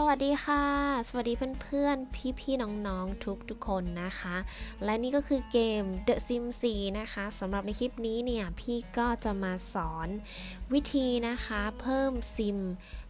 สวัสดีค่ะ สวัสดีเพื่อนๆ พี่ๆ น้องๆ ทุกทุกคนนะคะ และนี่ก็คือเกม The Sims 4นะคะสำหรับในคลิปนี้เนี่ย พี่ก็จะมาสอนวิธีนะคะ เพิ่มซิม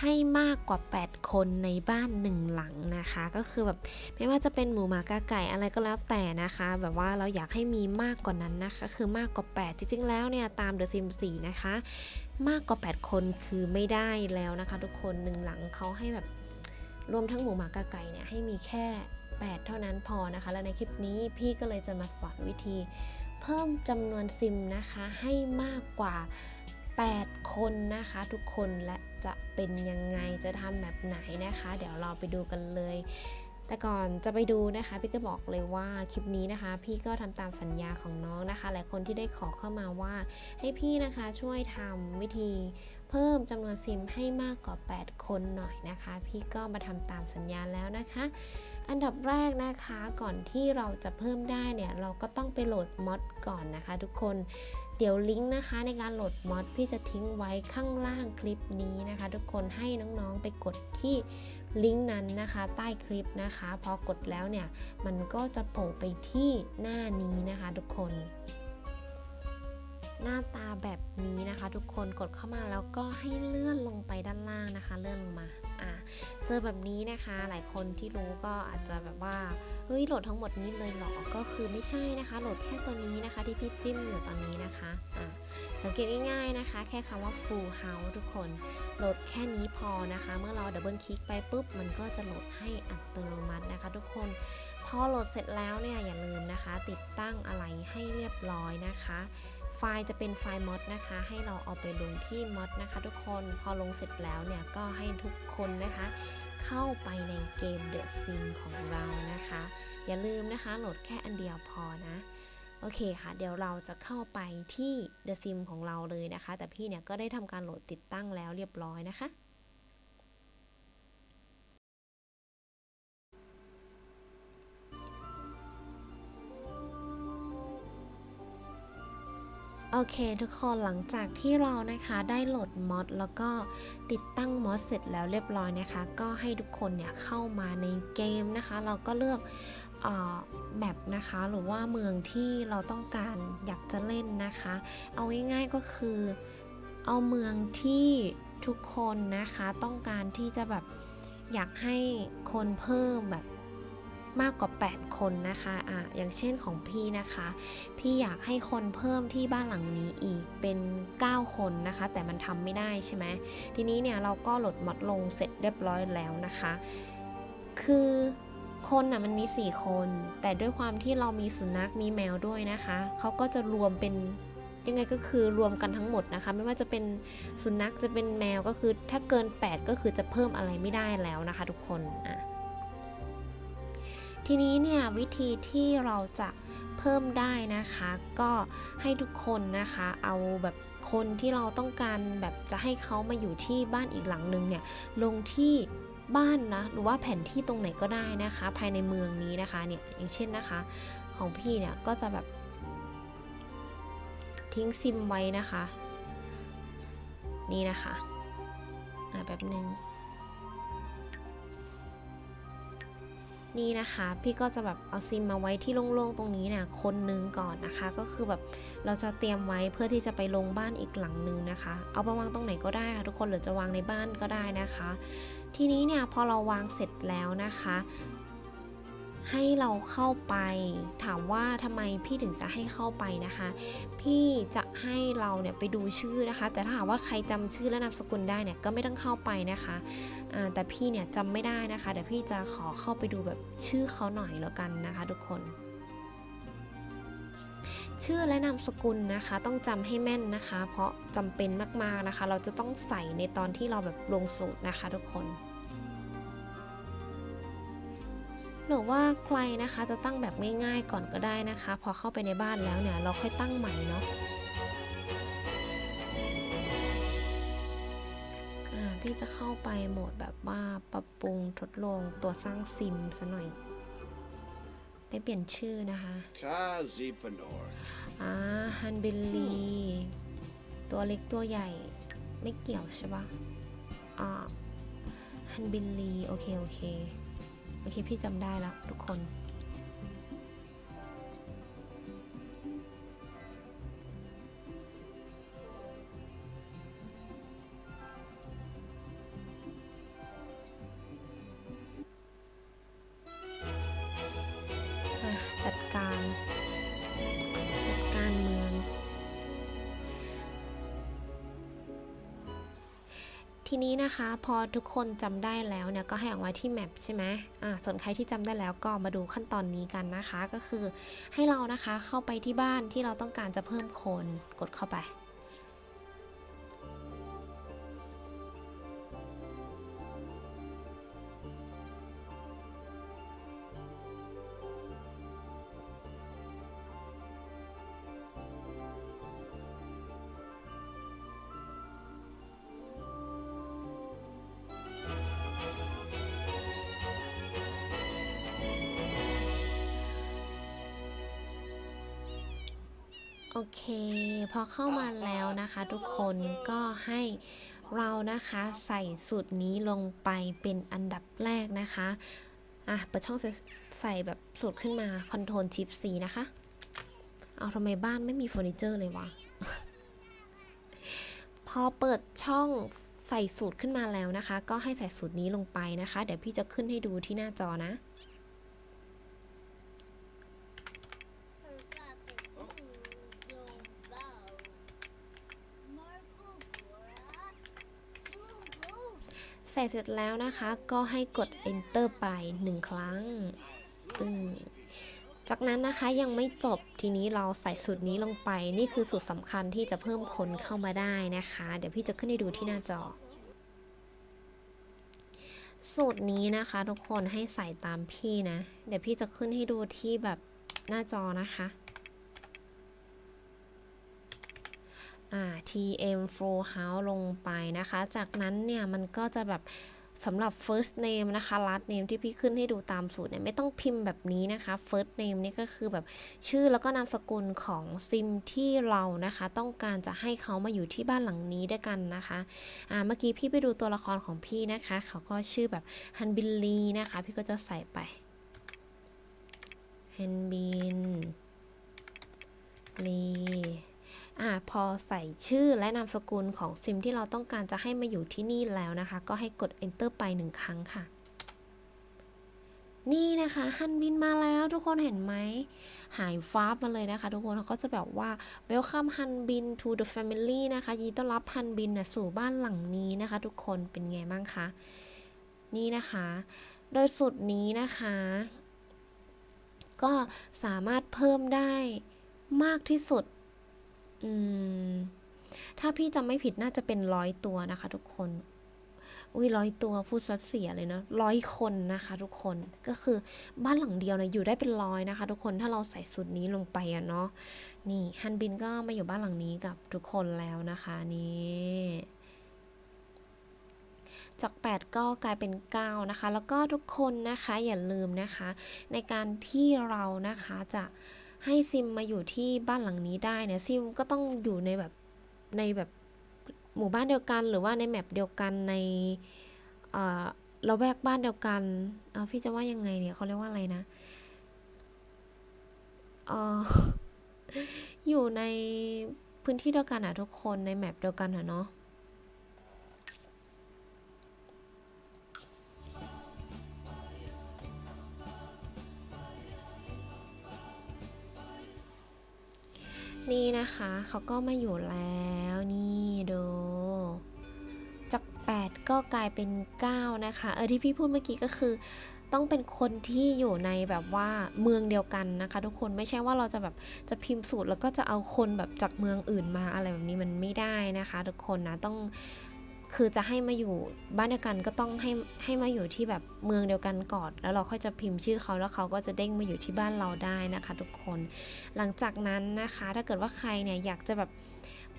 ให้มากกว่า 8 คนในบ้านหนึ่งหลังนะคะ ก็คือแบบไม่ว่าจะเป็นหมูหมากาไก่อะไรก็แล้วแต่นะคะ แบบว่าเราอยากให้มีมากกว่านั้นนะคะ คือมากกว่า 8 จริงๆ แล้วเนี่ย ตาม The Sims 4นะคะ มากกว่า 8 คนคือไม่ได้แล้วนะคะ ทุกคนหนึ่งหลังเขาให้แบบ รวมทั้งหมูหมากาไก่เนี่ยให้มีแค่ 8 เท่านั้นพอนะคะ และในคลิปนี้พี่ก็เลยจะมาสอนวิธี เพิ่มจำนวนซิมนะคะให้มากกว่า 8 คนนะคะ ทุกคนและจะเป็นยังไงจะทำแบบไหนนะคะ เดี๋ยวเราไปดูกันเลย แต่ก่อนจะไปดูนะคะ พี่ก็บอกเลยว่าคลิปนี้นะคะ พี่ก็ทำตามสัญญาของน้องนะคะ หลายคนที่ได้ขอเข้ามาว่าให้พี่นะคะช่วยทำวิธี เพิ่มจำนวนซิมให้มากกว่า 8 คนหน่อยนะคะ พี่ก็มาทำตามสัญญาแล้วนะคะ อันดับแรกนะคะก่อนที่เราจะเพิ่มได้เนี่ยเราก็ต้องไปโหลดมอดก่อนนะคะ ทุกคนเดี๋ยวลิงก์นะคะในการโหลดมอดพี่จะทิ้งไว้ข้างล่างคลิปนี้นะคะ ทุกคนให้น้องๆไปกดที่ลิงก์นั้นนะคะใต้คลิปนะคะ พอกดแล้วเนี่ยมันก็จะโผล่ไปที่หน้านี้นะคะ ทุกคน หน้าตาแบบนี้นะคะ ทุกคนกดเข้ามาแล้วก็ให้เลื่อนลงไปด้านล่างนะคะ เลื่อนลงมาอ่าเจอแบบนี้นะคะ หลายคนที่รู้ก็อาจจะแบบว่าเฮ้ยโหลดทั้งหมดนี้เลยเหรอก็คือไม่ใช่นะคะ โหลดแค่ตัวนี้นะคะ ที่พี่จิ้มอยู่ตอนนี้นะคะอ่าสังเกตง่ายๆนะคะ แค่คำว่า full house ทุกคน โหลดแค่นี้พอนะคะ เมื่อเราดับเบิลคลิกไปปุ๊บ มันก็จะโหลดให้อัตโนมัตินะคะ ทุกคน พอโหลดเสร็จแล้วเนี่ยอย่าลืมนะคะ ติดตั้งอะไรให้เรียบร้อยนะคะ ไฟล์จะเป็นไฟล์มอดนะคะ ให้เราเอาไปลงที่มอดนะคะ ทุกคนพอลงเสร็จแล้วเนี่ยก็ให้ทุกคนนะคะ เข้าไปในเกม The Sim ของเรานะคะ อย่าลืมนะคะโหลดแค่อันเดียวพอนะโอเคค่ะ เดี๋ยวเราจะเข้าไปที่ The Sim ของเราเลยนะคะ แต่พี่เนี่ยก็ได้ทำการโหลดติดตั้งแล้วเรียบร้อยนะคะ โอเคทุกคนหลังจากที่เรานะคะได้โหลดมอดแล้วก็ติดตั้งมอดเสร็จแล้วเรียบร้อยนะคะ ก็ให้ทุกคนเนี่ยเข้ามาในเกมนะคะ เราก็เลือกแมปนะคะหรือว่าเมืองที่เราต้องการอยากจะเล่นนะคะ เอาง่ายๆก็คือเอาเมืองที่ทุกคนนะคะต้องการที่จะแบบอยากให้คนเพิ่มแบบ มากกว่า 8 คนนะคะอะอย่างเช่นของพี่นะคะ พี่อยากให้คนเพิ่มที่บ้านหลังนี้อีกเป็น 9 คนนะคะ แต่มันทำไม่ได้ใช่ไหมทีนี้เนี่ยเราก็โหลดมอดลงเสร็จเรียบร้อยแล้วนะคะ คือคนน่ะมันมี 4 คน แต่ด้วยความที่เรามีสุนัขมีแมวด้วยนะคะ เขาก็จะรวมเป็นยังไงก็คือรวมกันทั้งหมดนะคะ ไม่ว่าจะเป็นสุนัขจะเป็นแมวก็คือถ้าเกิน 8 ก็คือจะเพิ่มอะไรไม่ได้แล้วนะคะ ทุกคนอะ ทีนี้เนี่ยวิธีที่เราจะเพิ่มได้นะคะ ก็ให้ทุกคนนะคะเอาแบบคนที่เราต้องการแบบจะให้เขามาอยู่ที่บ้านอีกหลังนึงเนี่ยลงที่บ้านนะหรือว่าแผนที่ตรงไหนก็ได้นะคะ ภายในเมืองนี้นะคะเนี่ยอย่างเช่นนะคะ ของพี่เนี่ยก็จะแบบทิ้งซิมไว้นะคะ นี่นะคะแบบหนึ่ง นี่นะคะ พี่ก็จะแบบเอาซิมมาไว้ที่โล่งๆตรงนี้เนี่ยคนนึงก่อนนะคะ ก็คือแบบเราจะเตรียมไว้เพื่อที่จะไปลงบ้านอีกหลังนึงนะคะ เอาไปวางตรงไหนก็ได้ค่ะทุกคนหรือจะวางในบ้านก็ได้นะคะ ทีนี้เนี่ยพอเราวางเสร็จแล้วนะคะ ให้เราเข้าไป ถามว่าทำไมพี่ถึงจะให้เข้าไปนะคะ พี่จะให้เราเนี่ยไปดูชื่อนะคะ แต่ถ้าหากว่าใครจำชื่อและนามสกุลได้เนี่ยก็ไม่ต้องเข้าไปนะคะแต่พี่เนี่ยจำไม่ได้นะคะเดี๋ยวพี่จะขอเข้าไปดูแบบชื่อเขาหน่อยแล้วกันนะคะ ทุกคนชื่อและนามสกุลนะคะ ต้องจำให้แม่นนะคะ เพราะจำเป็นมากๆนะคะ เราจะต้องใส่ในตอนที่เราแบบลงสูตรนะคะ ทุกคน หรือว่าใครนะคะจะตั้งแบบง่ายๆก่อนก็ได้นะคะ พอเข้าไปในบ้านแล้วเนี่ย เราค่อยตั้งใหม่เนาะอ่าพี่จะเข้าไปโหมดแบบว่าปรับปรุงทดลองตัวสร้างซิมซะหน่อย ไปเปลี่ยนชื่อนะคะ Kazi Panor. อ่าฮันเบลลีตัวเล็กตัวใหญ่ไม่เกี่ยวใช่ปะอ่าฮันบินลีโอเค โอเค โอเคพี่จำได้แล้วทุกคน ทีนี้นะคะ พอทุกคนจำได้แล้วเนี่ยก็ให้ออกมาที่แมปใช่ไหมอ่าส่วนใครที่จำได้แล้วก็มาดูขั้นตอนนี้กันนะคะ ก็คือให้เรานะคะเข้าไปที่บ้านที่เราต้องการจะเพิ่มคนกดเข้าไป โอเค พอเข้ามาแล้วนะคะทุกคนก็ให้เรานะคะใส่สูตรนี้ลงไปเป็นอันดับแรกนะคะ อะเปิดช่องใส่ใส่แบบสูตรขึ้นมา Ctrl Shift C นะคะ เอาทำไมบ้านไม่มีเฟอร์นิเจอร์เลยวะ พอเปิดช่องใส่สูตรขึ้นมาแล้วนะคะ ก็ให้ใส่สูตรนี้ลงไปนะคะ เดี๋ยวพี่จะขึ้นให้ดูที่หน้าจอนะ ใส่เสร็จแล้วนะคะ ก็ให้กด enter ไป 1 ครั้งตึงจากนั้นนะคะยังไม่จบทีนี้เราใส่สูตรนี้ลงไป นี่คือสูตรสำคัญที่จะเพิ่มคนเข้ามาได้นะคะ เดี๋ยวพี่จะขึ้นให้ดูที่หน้าจอ สูตรนี้นะคะ ทุกคนให้ใส่ตามพี่นะ เดี๋ยวพี่จะขึ้นให้ดูที่แบบหน้าจอนะคะ อ่า tm flow house ลงไปนะคะ จากนั้นเนี่ยมันก็จะแบบสำหรับ first name นะคะ last name ที่พี่ขึ้นให้ดูตามสูตรเนี่ยไม่ต้องพิมพ์แบบนี้นะคะ first name นี่ก็คือแบบชื่อแล้วก็นามสกุลของซิมที่เรานะคะ ต้องการจะให้เขามาอยู่ที่บ้านหลังนี้ด้วยกันนะคะอ่าเมื่อกี้พี่ไปดูตัวละครของพี่นะคะ เขาก็ชื่อแบบฮันบิลลีนะคะ พี่ก็จะใส่ไปฮันบินลี อ่าพอใส่ชื่อและนามสกุลของซิมที่เราต้องการจะให้มาอยู่ที่นี่แล้วนะคะ ก็ให้กด enter ไปหนึ่งครั้งค่ะ นี่นะคะฮันบินมาแล้วทุกคนเห็นไหม หายฟ้าบมาเลยนะคะ ทุกคนเขาก็จะแบบว่า welcome ฮันบิน to the family นะคะยินดีต้อนรับฮันบินนะสู่บ้านหลังนี้นะคะ ทุกคนเป็นไงบ้างคะนี่นะคะ โดยสูตรนี้นะคะ ก็สามารถเพิ่มได้มากที่สุด อืม ถ้าพี่จำไม่ผิดน่าจะเป็นร้อยตัวนะคะ ทุกคน อุ้ยร้อยตัวพูดซัดเสียเลยเนาะร้อยคนนะคะ ทุกคน ก็คือบ้านหลังเดียวเนี่ยอยู่ได้เป็นร้อยนะคะ ทุกคน ถ้าเราใส่สูตรนี้ลงไปอะเนาะ นี่ฮันบินก็มาอยู่บ้านหลังนี้กับทุกคนแล้วนะคะนี่จาก 8 ก็กลายเป็น 9 นะคะ แล้วก็ทุกคนนะคะอย่าลืมนะคะ ในการที่เรานะคะจะ ให้ซิมมาอยู่ที่บ้านหลังนี้ได้เนี่ยซิมก็ต้องอยู่ในแบบในแบบหมู่บ้านเดียวกันหรือว่าในแมปเดียวกันในเอ่อละแวกบ้านเดียวกันเออพี่จะว่ายังไงเนี่ยเขาเรียกว่าอะไรนะเอออยู่ในพื้นที่เดียวกันอะทุกคนในแมปเดียวกันอะเนาะ นี่นะคะเขาก็มาอยู่แล้วนี่ดูจาก 8 ก็กลายเป็น 9 นะคะ เออที่พี่พูดเมื่อกี้ก็คือต้องเป็นคนที่อยู่ในแบบว่าเมืองเดียวกันนะคะ ทุกคนไม่ใช่ว่าเราจะแบบจะพิมพ์สูตรแล้วก็จะเอาคนแบบจากเมืองอื่นมาอะไรแบบนี้มันไม่ได้นะคะ ทุกคนนะต้อง คือจะให้มาอยู่บ้านเดียวกันก็ต้องให้ให้มาอยู่ที่แบบเมืองเดียวกันก่อน แล้วเราค่อยจะพิมพ์ชื่อเขาแล้วเขาก็จะเด้งมาอยู่ที่บ้านเราได้นะคะ ทุกคน หลังจากนั้นนะคะ ถ้าเกิดว่าใครเนี่ยอยากจะแบบ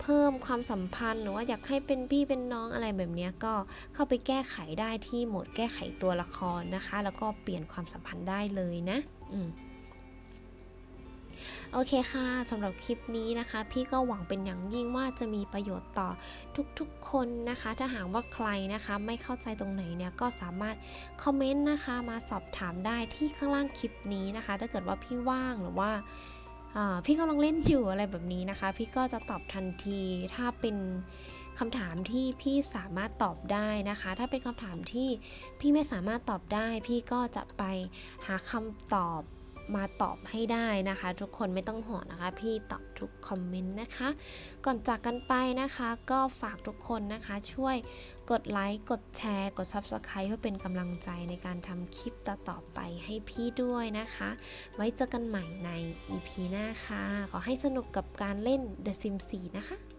เพิ่มความสัมพันธ์หรือว่าอยากให้เป็นพี่เป็นน้องอะไรแบบนี้ก็เข้าไปแก้ไขได้ที่โหมดแก้ไขตัวละครนะคะ แล้วก็เปลี่ยนความสัมพันธ์ได้เลยนะ อืม โอเคค่ะสำหรับคลิปนี้นะคะ พี่ก็หวังเป็นอย่างยิ่งว่าจะมีประโยชน์ต่อทุกๆคนนะคะ ถ้าหากว่าใครนะคะไม่เข้าใจตรงไหนเนี่ยก็สามารถคอมเมนต์นะคะมาสอบถามได้ที่ข้างล่างคลิปนี้นะคะ ถ้าเกิดว่าพี่ว่างหรือว่าพี่กำลังเล่นอยู่อะไรแบบนี้นะคะ พี่ก็จะตอบทันทีถ้าเป็นคำถามที่พี่สามารถตอบได้นะคะ ถ้าเป็นคำถามที่พี่ไม่สามารถตอบได้ พี่ก็จะไปหาคำตอบ มาตอบให้ได้นะคะ ทุกคนไม่ต้องห่วงนะคะ พี่ตอบทุกคอมเมนต์นะคะ ก่อนจากกันไปนะคะ ก็ฝากทุกคนนะคะ ช่วยกดไลค์กดแชร์ กด Subscribe เพื่อเป็นกำลังใจในการทำคลิปต่อๆไปให้พี่ด้วยนะคะ ไว้เจอกันใหม่ใน EP หน้าค่ะ ขอให้สนุกกับการเล่น The Sims 4 นะคะ